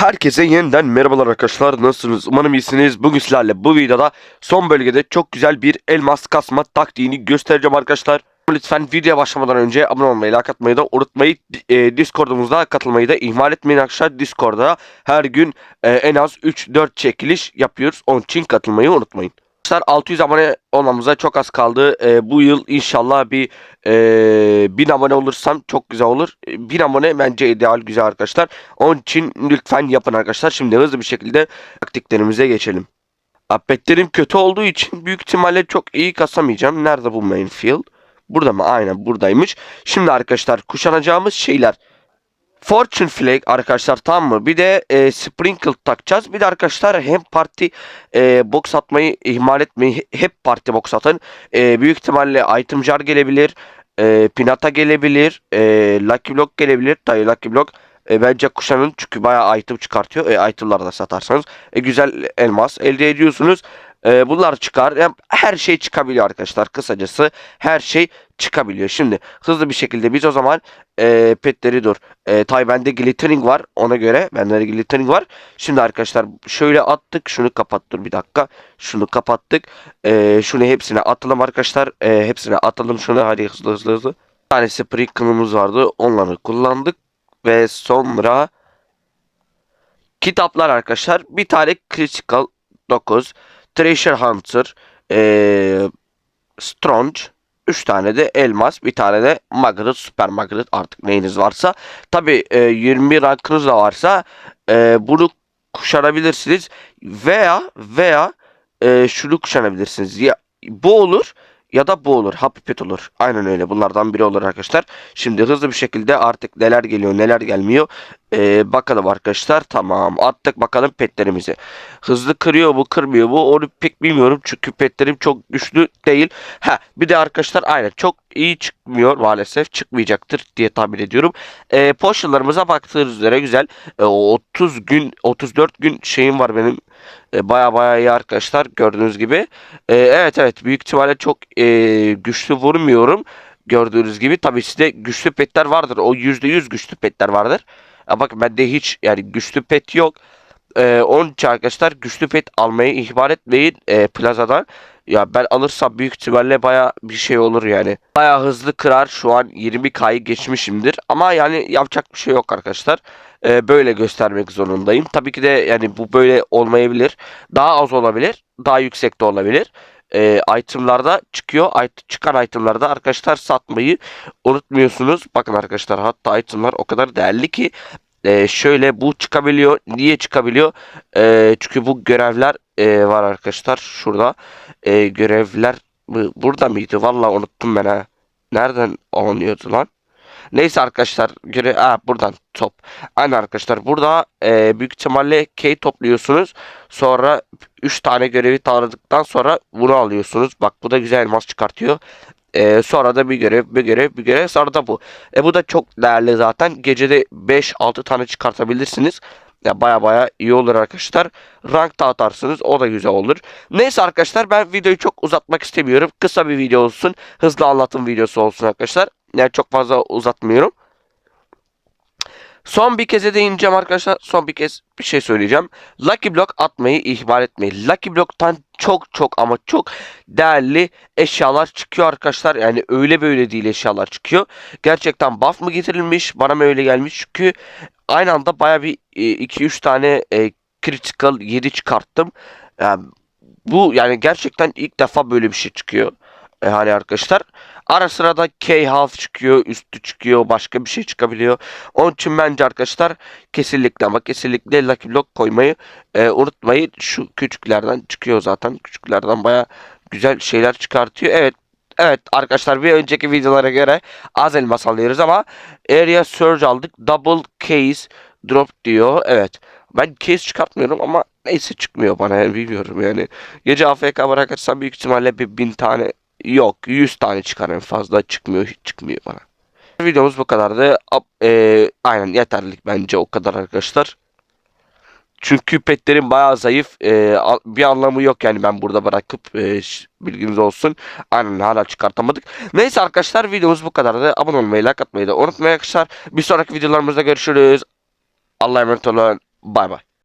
Herkese yeniden merhabalar arkadaşlar nasılsınız umarım iyisiniz bugün sizlerle bu videoda son bölgede çok güzel bir elmas kasma taktiğini göstereceğim arkadaşlar Lütfen videoya başlamadan önce abone olmayı, like atmayı da unutmayın. E, Discord'umuzda katılmayı da ihmal etmeyin arkadaşlar. Discord'da her gün e, en az 3-4 çekiliş yapıyoruz. Onun için katılmayı unutmayın. Arkadaşlar 600 abone olmamıza çok az kaldı. E, bu yıl inşallah bir e, 1000 abone olursam çok güzel olur. E, 1000 abone bence ideal güzel arkadaşlar. Onun için lütfen yapın arkadaşlar. Şimdi hızlı bir şekilde taktiklerimize geçelim. Petlerim kötü olduğu için büyük ihtimalle çok iyi kasamayacağım. Nerede bu main field? Burada mı? Aynen buradaymış. Şimdi arkadaşlar kuşanacağımız şeyler. Fortune Flag arkadaşlar tamam mı? Bir de e, Sprinkle takacağız. Bir de arkadaşlar hem parti e, box atmayı ihmal etmeyin. Hep parti box atın. E, büyük ihtimalle item jar gelebilir. E, pinata gelebilir. E, Lucky Block gelebilir. Tabii Lucky Block e, bence kuşanın çünkü bayağı item çıkartıyor. E, itemları da satarsanız e, güzel elmas elde ediyorsunuz. E, bunlar çıkar. Yani her şey çıkabiliyor arkadaşlar. Kısacası her şey çıkabiliyor. Şimdi hızlı bir şekilde biz o zaman e, petleri dur. E, tay bende glittering var. Ona göre bende de glittering var. Şimdi arkadaşlar şöyle attık. Şunu kapat dur bir dakika. Şunu kapattık. E, şunu hepsine atalım arkadaşlar. E, hepsine atalım şunu. Hadi hızlı hızlı hızlı. Bir tanesi sprinkle'ımız vardı. Onları kullandık. Ve sonra kitaplar arkadaşlar. Bir tane critical 9. Treasure Hunter, ee, Stronge, 3 tane de elmas, bir tane de magnet, süper magnet artık neyiniz varsa. Tabi e, 20 rankınız da varsa e, bunu kuşanabilirsiniz veya veya e, şunu kuşanabilirsiniz. Ya bu olur ya da bu olur. Happy Pet olur. Aynen öyle. Bunlardan biri olur arkadaşlar. Şimdi hızlı bir şekilde artık neler geliyor neler gelmiyor. Ee, bakalım arkadaşlar. Tamam. Attık bakalım petlerimizi. Hızlı kırıyor mu kırmıyor mu onu pek bilmiyorum. Çünkü petlerim çok güçlü değil. Ha bir de arkadaşlar aynen çok iyi çıkmıyor maalesef. Çıkmayacaktır diye tahmin ediyorum. Ee, potionlarımıza baktığınız üzere güzel. Ee, 30 gün 34 gün şeyim var benim. Ee, baya baya iyi arkadaşlar gördüğünüz gibi. Ee, evet evet büyük ihtimalle çok e, güçlü vurmuyorum. Gördüğünüz gibi tabii sizde güçlü petler vardır. O %100 güçlü petler vardır. Ya bak bende hiç yani güçlü pet yok. Ee, onun için arkadaşlar güçlü pet almayı ihmal etmeyin e, plazadan. Ya ben alırsam büyük ihtimalle baya bir şey olur yani. Baya hızlı kırar. Şu an 20k'yı geçmişimdir. Ama yani yapacak bir şey yok arkadaşlar. Ee, böyle göstermek zorundayım. Tabii ki de yani bu böyle olmayabilir. Daha az olabilir. Daha yüksek de olabilir e, itemlarda çıkıyor. It çıkan itemlarda arkadaşlar satmayı unutmuyorsunuz. Bakın arkadaşlar hatta itemlar o kadar değerli ki e, şöyle bu çıkabiliyor. Niye çıkabiliyor? E, çünkü bu görevler e, var arkadaşlar. Şurada e, görevler burada mıydı? Vallahi unuttum ben ha. Nereden alınıyordu lan? Neyse arkadaşlar göre ha, buradan top. Aynen arkadaşlar burada e, büyük ihtimalle K topluyorsunuz. Sonra 3 tane görevi tanıdıktan sonra bunu alıyorsunuz. Bak bu da güzel elmas çıkartıyor. E, sonra da bir görev, bir görev, bir görev. Sonra da bu. E, bu da çok değerli zaten. Gecede 5-6 tane çıkartabilirsiniz. Ya baya baya iyi olur arkadaşlar. Rank da atarsınız. O da güzel olur. Neyse arkadaşlar ben videoyu çok uzatmak istemiyorum. Kısa bir video olsun. Hızlı anlatım videosu olsun arkadaşlar. Yani çok fazla uzatmıyorum. Son bir kez değineceğim arkadaşlar. Son bir kez bir şey söyleyeceğim. Lucky Block atmayı ihmal etmeyin. Lucky Block'tan çok çok ama çok değerli eşyalar çıkıyor arkadaşlar. Yani öyle böyle değil eşyalar çıkıyor. Gerçekten buff mı getirilmiş? Bana mı öyle gelmiş? Çünkü aynı anda baya bir 2-3 e, tane e, critical 7 çıkarttım. Yani bu yani gerçekten ilk defa böyle bir şey çıkıyor. E, hani arkadaşlar. Ara sıra da K-Half çıkıyor, üstü çıkıyor, başka bir şey çıkabiliyor. Onun için bence arkadaşlar kesinlikle ama kesinlikle Lucky Block koymayı e, unutmayın. Şu küçüklerden çıkıyor zaten. Küçüklerden baya güzel şeyler çıkartıyor. Evet Evet arkadaşlar bir önceki videolara göre az elmas alıyoruz ama Area Surge aldık. Double Case Drop diyor. Evet. Ben case çıkartmıyorum ama neyse çıkmıyor bana yani bilmiyorum yani. Gece AFK bırakırsam büyük ihtimalle bir bin tane Yok 100 tane çıkar en fazla çıkmıyor çıkmıyor bana. Videomuz bu kadardı. E, aynen yeterlik bence o kadar arkadaşlar. Çünkü petlerim bayağı zayıf. E, bir anlamı yok yani ben burada bırakıp e, bilginiz olsun. Aynen hala çıkartamadık. Neyse arkadaşlar videomuz bu kadardı. Abone olmayı, like atmayı da unutmayın arkadaşlar. Bir sonraki videolarımızda görüşürüz. Allah'a emanet olun. Bay bay.